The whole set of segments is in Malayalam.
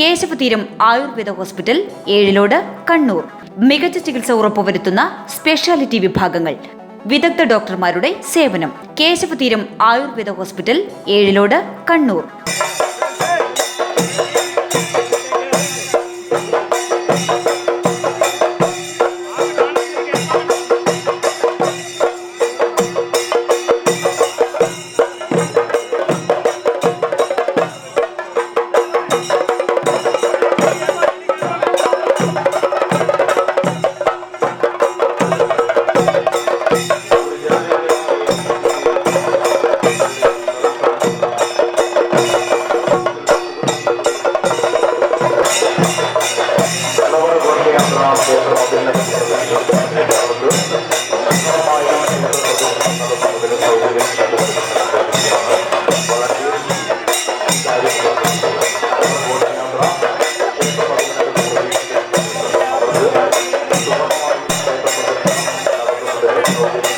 കേശവതീരം ആയുർവേദ ഹോസ്പിറ്റൽ ഏഴിലോട് കണ്ണൂർ. മികച്ച ചികിത്സ ഉറപ്പുവരുത്തുന്ന സ്പെഷ്യാലിറ്റി വിഭാഗങ്ങൾ. വിദഗ്ധ ഡോക്ടർമാരുടെ സേവനം. Kesavatheeram Ayurveda hospital Ezhilode Kannur. Right.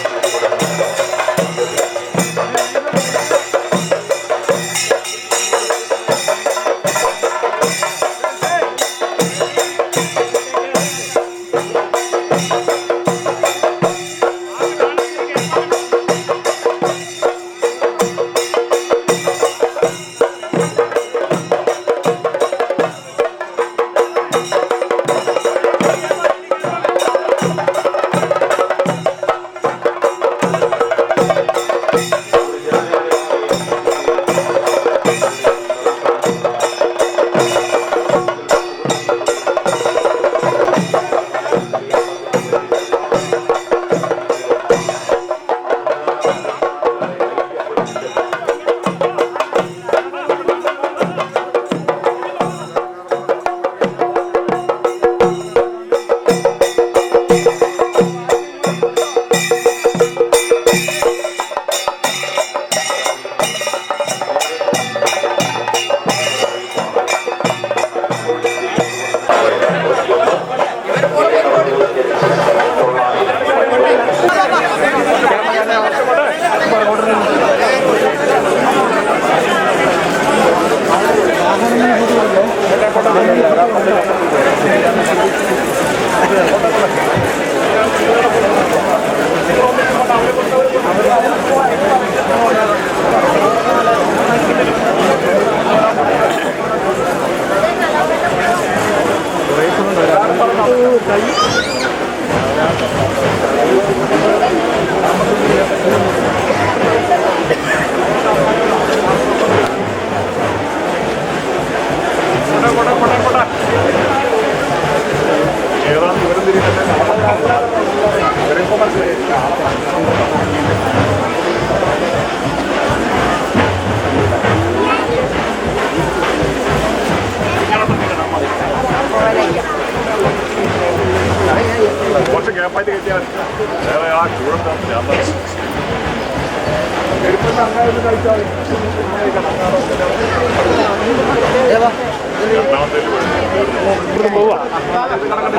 Thank you.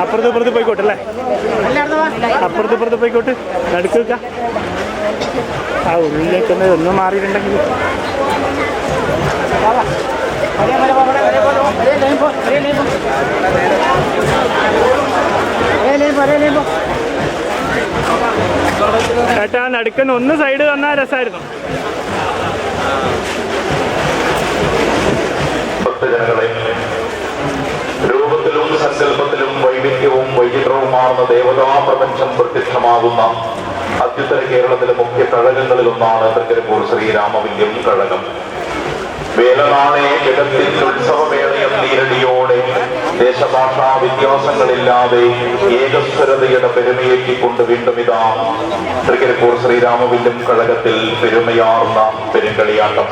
അപ്പുറത്ത് ഇപ്പുറത്ത് പോയിക്കോട്ടെ അല്ലേ? അപ്പുറത്ത് ഇപ്പുറത്ത് പോയിക്കോട്ട്. നടുക്ക് വെക്ക ആ ഉള്ളിലേക്ക് ഒന്ന് മാറിയിട്ടുണ്ടെങ്കിൽ. ചേട്ടാ നടുക്കുന്ന ഒന്ന് സൈഡ് തന്നാൽ രസമായിരുന്നു സങ്കല്പത്തിലും വൈവിധ്യവും വൈചിത്രവുമാർന്ന ദേവതാ പ്രപഞ്ചം പ്രത്യക്ഷമാകുന്ന അത്യുത്തര കേരളത്തിലെ മുഖ്യ കഴകങ്ങളിലൊന്നാണ് തൃക്കരിപ്പൂർ ശ്രീരാമവില്യം കഴകം. വേലനാണെ ജഗത്തിൽ ഉത്സവവേളയം നീരടിയോടെ ദേശഭാഷാ വ്യത്യാസങ്ങളില്ലാതെ ഏകസ്വരതയുടെ പെരുമയേറ്റിക്കൊണ്ട് വീണ്ടും ഇതാ തൃക്കരിപ്പൂർ ശ്രീരാമവില്യം കഴകത്തിൽ പെരുമയാർന്ന പെരുങ്കളിയാട്ടം.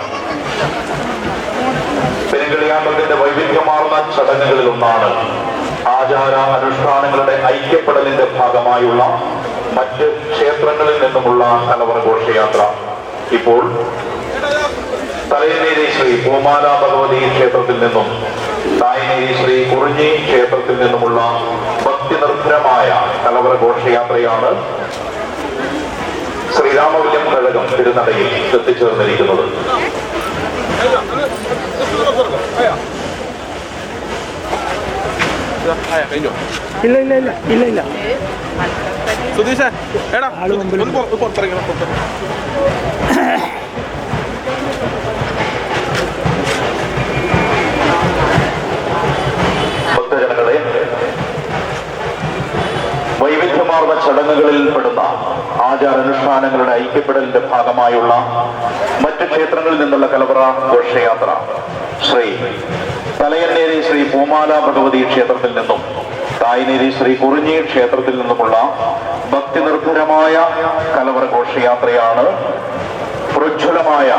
പെരുങ്കളിയാട്ടത്തിന്റെ വൈവിധ്യമാർന്ന ചടങ്ങുകളിൽ ഒന്നാണ് ആചാര അനുഷ്ഠാനങ്ങളുടെ ഐക്യപ്പെടലിന്റെ ഭാഗമായുള്ള മറ്റ് ക്ഷേത്രങ്ങളിൽ നിന്നുമുള്ള കലവറ ഘോഷയാത്ര ഇപ്പോൾ തലയനേരി ശ്രീ പൂമാല ഭഗവതി ക്ഷേത്രത്തിൽ നിന്നും തായനേരി ശ്രീ കുറിഞ്ഞി ക്ഷേത്രത്തിൽ നിന്നുമുള്ള ഭക്തിനിർഭരമായ കലവറ ഘോഷയാത്രയാണ് ശ്രീരാമവില്യം കഴകം തിരുനടയിൽ എത്തിച്ചേർന്നിരിക്കുന്നത്. കഴിഞ്ഞോ ഇല്ല ഇല്ല ഇല്ല ഇല്ല. ഇല്ല സുധീഷേ എടാ ആൾ മുമ്പിൽ ഒന്ന് പുറ- പുറത്തിറങ്ങണം പുറത്തിറങ്ങണം ഭക്തജനങ്ങളെ വൈവിധ്യമാർന്ന ചടങ്ങുകളിൽ പെടുന്ന ആചാരാനുഷ്ഠാനങ്ങളുടെ ഐക്യപ്പെടലിന്റെ ഭാഗമായുള്ള മറ്റ് ക്ഷേത്രങ്ങളിൽ നിന്നുള്ള കലവറ ഘോഷയാത്ര. ശ്രീ തലയന്നേരി ശ്രീ പൂമാല ഭഗവതി ക്ഷേത്രത്തിൽ നിന്നും തായ്നേരി ശ്രീ കുറിഞ്ഞി ക്ഷേത്രത്തിൽ നിന്നുമുള്ള ഭക്തി നിർഭരമായ കലവറ ഘോഷയാത്രയാണ് പ്രജ്വലമായ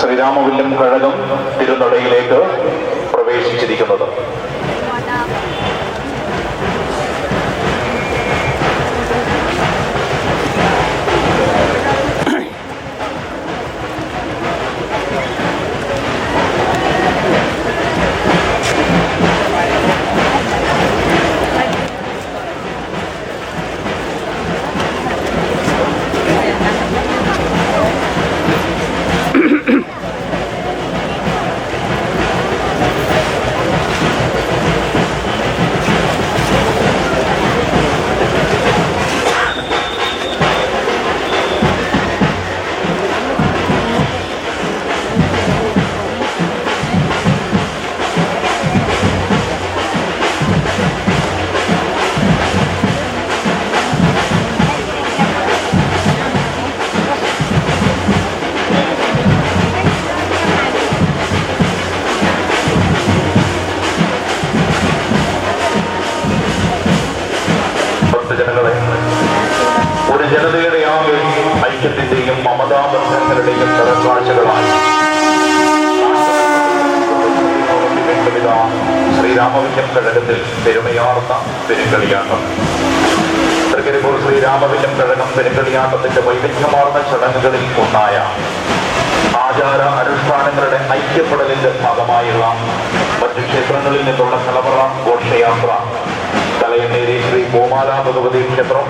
ശ്രീരാമവില്ലം കഴകം തിരുനടയിലേക്ക് പ്രവേശിച്ചിരിക്കുന്നത്. പെരുങ്കളിയാട്ടം തൃക്കരിപ്പൂർ ശ്രീരാമവിന്റെ കഴകം പെരുങ്കളിയാട്ടത്തിന്റെ വൈവിധ്യമാർന്ന ചടങ്ങുകളിൽ ഒന്നായ ആചാര അനുഷ്ഠാനങ്ങളുടെ ഐക്യപ്പെടലിന്റെ ഭാഗമായുള്ള മറ്റു ക്ഷേത്രങ്ങളിൽ നിന്നുള്ള കലവറ ഘോഷയാത്ര തലയണ്ണേരി ശ്രീ ഗോമാല ഭഗവതി ക്ഷേത്രം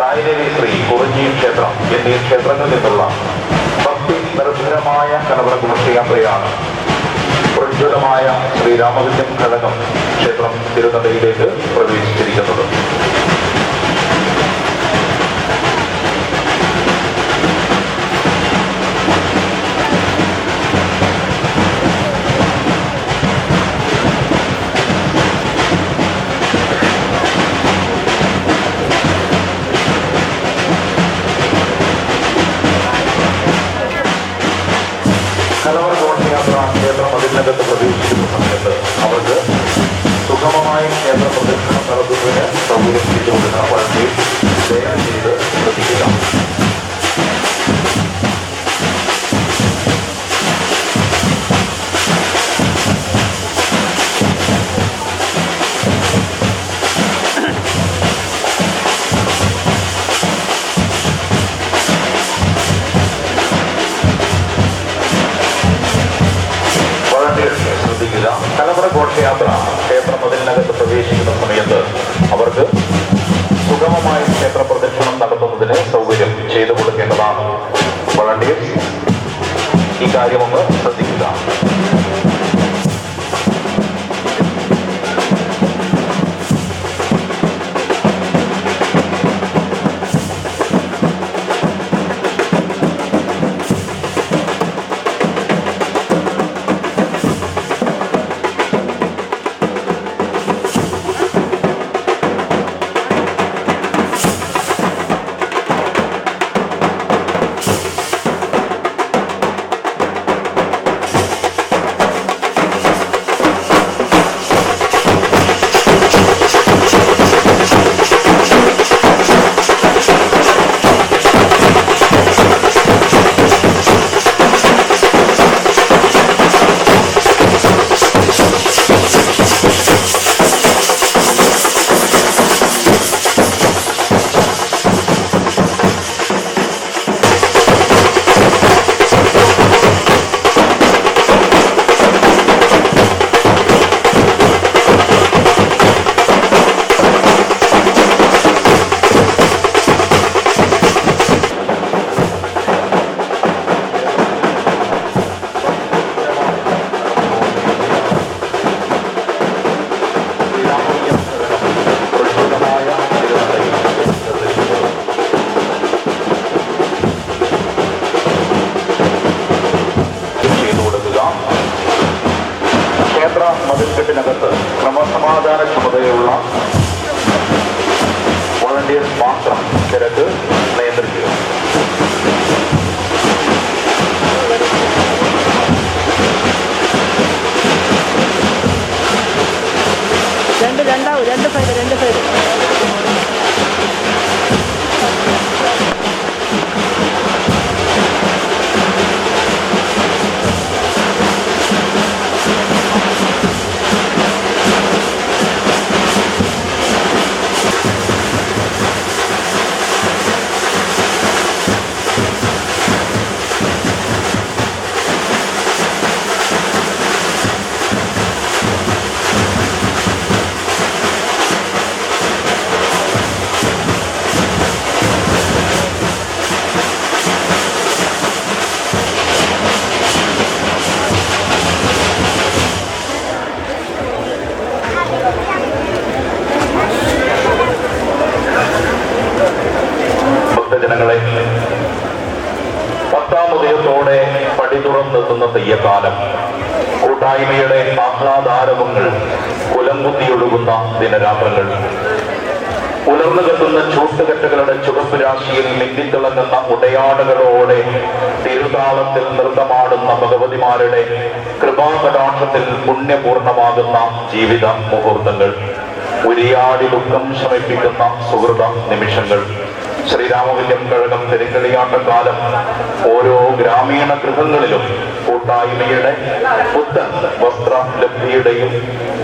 തായനേരി ശ്രീ കുറിഞ്ഞി ക്ഷേത്രം എന്നീ ക്ഷേത്രങ്ങളിൽ നിന്നുള്ള ഭക്തി നിർഭരമായ കലവറ ഘോഷയാത്രയാണ് പ്രജ്വലമായ ശ്രീരാമകൃഷ്ണൻ ഘടകം ക്ഷേത്രം തിരുനടയിലേക്ക് പ്രവേശിച്ചിരിക്കുന്നത്. ക്ഷേത്രം അതിനകത്ത് കുലംകുത്തിയൊഴുകുന്ന ദിനരാത്രങ്ങൾ. ഉലർന്നു കത്തുന്ന ചൂട്ടുകെട്ടുകളുടെ ചുവപ്പ് രാശിയിൽ മിന്നിത്തിളങ്ങുന്ന ഉടയാടകളോടെ തിരുതാളത്തിൽ നൃത്തമാടുന്ന ഭഗവതിമാരുടെ കൃപാകടാക്ഷത്തിൽ പുണ്യപൂർണമാകുന്ന ജീവിത മുഹൂർത്തങ്ങൾ. ഉരിയാടി ദുഃഖം ശമിപ്പിക്കുന്ന സുഹൃത നിമിഷങ്ങൾ. ശ്രീരാമവില്യം കഴകം കാലം. ഓരോ ഗ്രാമീണ ഗൃഹങ്ങളിലും കൂട്ടായ്മയുടെ പുത്തൻ വസ്ത്ര ലബ്ധിയുടെയും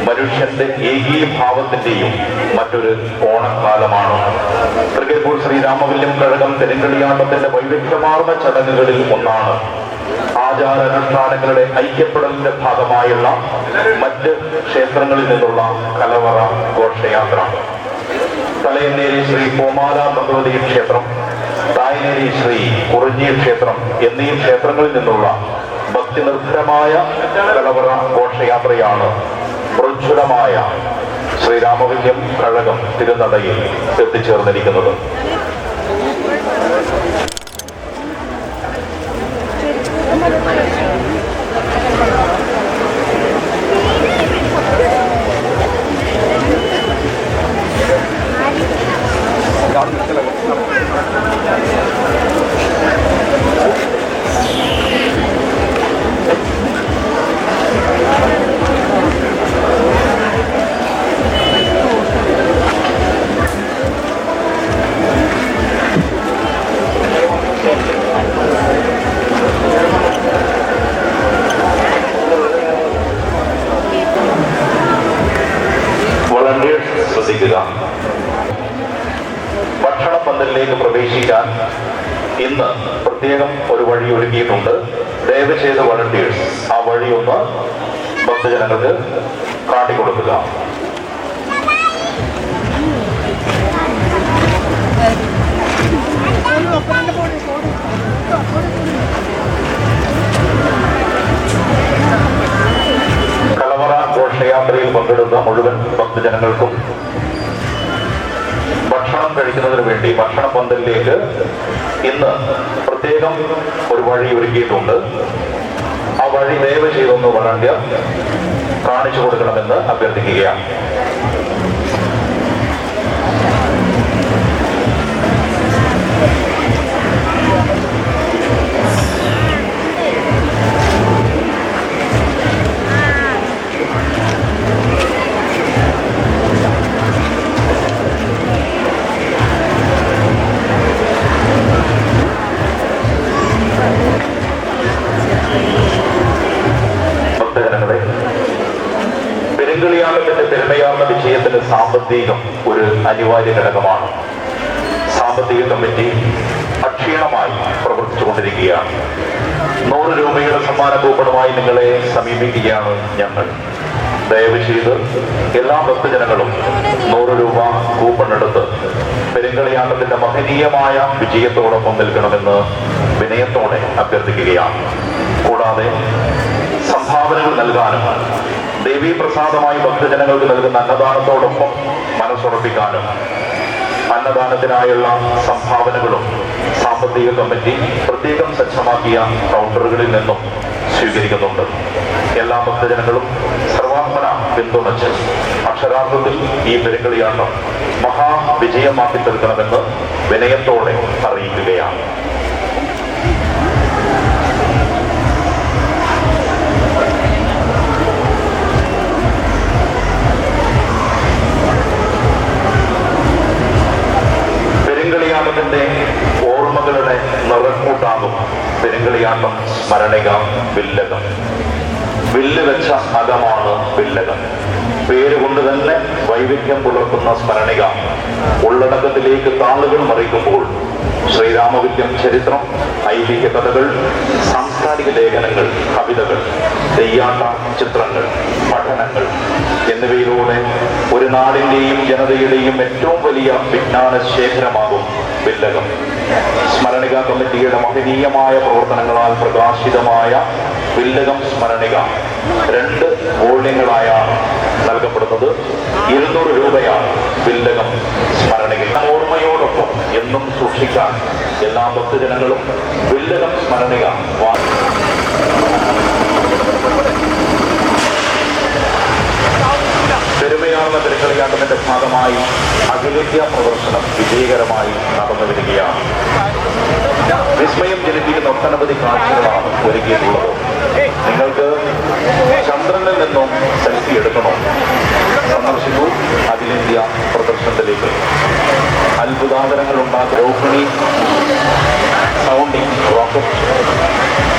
മനുഷ്യന്റെ ഏകീഭാവത്തിന്റെയും മറ്റൊരു ഓണക്കാലമാണ്. തൃക്കരിപ്പൂർ ശ്രീരാമവല്യം കഴകം പെരുങ്കളിയാട്ടത്തിന്റെ വൈവിധ്യമാർന്ന ചടങ്ങുകളിൽ ഒന്നാണ്. ആചാരാനുഷ്ഠാനങ്ങളുടെ ഐക്യപ്പെടലിന്റെ ഭാഗമായുള്ള മറ്റ് ക്ഷേത്രങ്ങളിൽ നിന്നുള്ള കലവറ ഘോഷയാത്ര. തലയന്നേരി ശ്രീ കോമാല ഭഗവതി ക്ഷേത്രം തായനേരി ശ്രീ കുറിഞ്ഞി ക്ഷേത്രം എന്നീ ക്ഷേത്രങ്ങളിൽ നിന്നുള്ള ഭക്തിനിർഭരമായ കലവറ ഘോഷയാത്രയാണ് പ്രജ്വലമായ ശ്രീരാമവില്യം കഴകം തിരുനടയിൽ എത്തിച്ചേർന്നിരിക്കുന്നത്. ഇന്ന് പ്രത്യേകം ഒരു വഴി ഒരുക്കിയിട്ടുണ്ട്. ദയവ് ചെയ്ത് വളണ്ടിയേഴ്സ് ആ വഴി ഒന്ന് ഭക്തജനങ്ങൾക്ക് കാട്ടിക്കൊടുക്കുക. കലവറ ഘോഷയാത്രയിൽ പങ്കെടുത്ത മുഴുവൻ ഭക്തജനങ്ങൾക്കും കഴിക്കുന്നതിന് വേണ്ടി ഭക്ഷണ പന്തലിലേക്ക് ഇന്ന് പ്രത്യേകം ഒരു വഴി ഒരുക്കിയിട്ടുണ്ട്. ആ വഴി ദയവ് ചെയ്തൊന്ന് വളണ്ടിയർ കാണിച്ചു കൊടുക്കണമെന്ന് അഭ്യർത്ഥിക്കുകയാണ്. പെരുങ്കളിയാട്ടത്തിന്റെ പെരുമയാർന്ന വിജയത്തിന് സാമ്പത്തികം ഒരു അനിവാര്യ ഘടകമാണ് സാമ്പത്തിക കമ്മിറ്റി അക്ഷീണമായി പ്രവർത്തിച്ചുകൊണ്ടിരിക്കുകയാണ്. നൂറ് രൂപയുടെ സമ്മാന കൂപ്പണുമായി നിങ്ങളെ സമീപിക്കുകയാണ് ഞങ്ങൾ. ദയവ് ചെയ്ത് എല്ലാ ഭക്തജനങ്ങളും നൂറ് രൂപ കൂപ്പൺ എടുത്ത് പെരുങ്കളിയാട്ടത്തിന്റെ മഹനീയമായ വിജയത്തോടൊപ്പം നിൽക്കണമെന്ന് വിനയത്തോടെ അഭ്യർത്ഥിക്കുകയാണ്. കൂടാതെ സംഭാവനകൾ നൽകാനും ദേവീ പ്രസാദമായി ഭക്തജനങ്ങൾക്ക് നൽകുന്ന അന്നദാനത്തോടൊപ്പം മനസ്സുറപ്പിക്കാനും അന്നദാനത്തിനായുള്ള സംഭാവനകളും സാമ്പത്തിക കമ്മിറ്റി പ്രത്യേകം സജ്ജമാക്കിയ കൗണ്ടറുകളിൽ നിന്നും സ്വീകരിക്കുന്നുണ്ട്. എല്ലാ ഭക്തജനങ്ങളും സർവാത്മന പിന്തുണച്ച് അക്ഷരാർത്ഥത്തിൽ ഈ പെരുങ്കളിയാട്ടം മഹാവിജയമാക്കി തീർക്കണമെന്ന് വിനയത്തോടെ അറിയിക്കുകയാണ്. പെരുങ്കളിയാട്ടം മരണികം വില്ലകം. വില്ല് വെച്ച അകമാണ് വില്ലകം. പേരുകൊണ്ട് തന്നെ വൈവിധ്യം പുലർത്തുന്ന സ്മരണിക. ഉള്ളടക്കത്തിലേക്ക് താളുകൾ മറിക്കുമ്പോൾ ശ്രീരാമവിദ്യം ചരിത്രം ഐതിഹ്യ കഥകൾ സാംസ്കാരിക ലേഖനങ്ങൾ കവിതകൾ തെയ്യാട്ട ചിത്രങ്ങൾ പഠനങ്ങൾ എന്നിവയിലൂടെ ഒരു നാടിന്റെയും ജനതയുടെയും ഏറ്റവും വലിയ വിജ്ഞാന ശേഖരമാകും വില്ലകം. സ്മരണിക കമ്മിറ്റിയുടെ മഹനീയമായ പ്രവർത്തനങ്ങളാൽ പ്രകാശിതമായ വില്ലകം സ്മരണിക. രണ്ട് വോള്യങ്ങളായാണ് നൽകപ്പെടുന്നത്. ഇരുന്നൂറ് രൂപയാണ് വില്ലകം സ്മരണിക. ഓർമ്മയോടൊപ്പം എന്നും സൂക്ഷിക്കാൻ എല്ലാ ഭക്തജനങ്ങളും വില്ലകം സ്മരണിക പെരുമയാർന്ന തിരക്കളിയാട്ടത്തിന്റെ ഭാഗമായി അഖിലേന്ത്യാ പ്രദർശനം വിജയകരമായി ഒട്ടനവധി കാഴ്ചകളാണ് ഒരുക്കിയിട്ടുള്ളത് നിങ്ങൾക്ക് ചന്ദ്രനിൽ നിന്നും സെൽഫി എടുക്കണോ? സന്ദർശിക്കൂ. അഖിലേന്ത്യ പ്രദർശനത്തിലേക്ക്. അത്ഭുതാന്തരങ്ങൾ ഉണ്ടാക്കുന്ന Rohini sounding rocket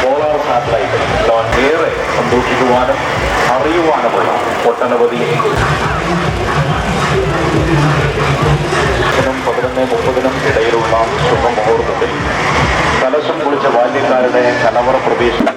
polar satellite. ഇതെല്ലാം ഏറെ സന്തോഷിക്കുവാനും അറിയുവാനുമുള്ള ഒട്ടനവധി പതിനൊന്ന് മുപ്പതിനും ഇടയിലുള്ള ശുഭമുഹൂർത്തത്തിൽ കലവറ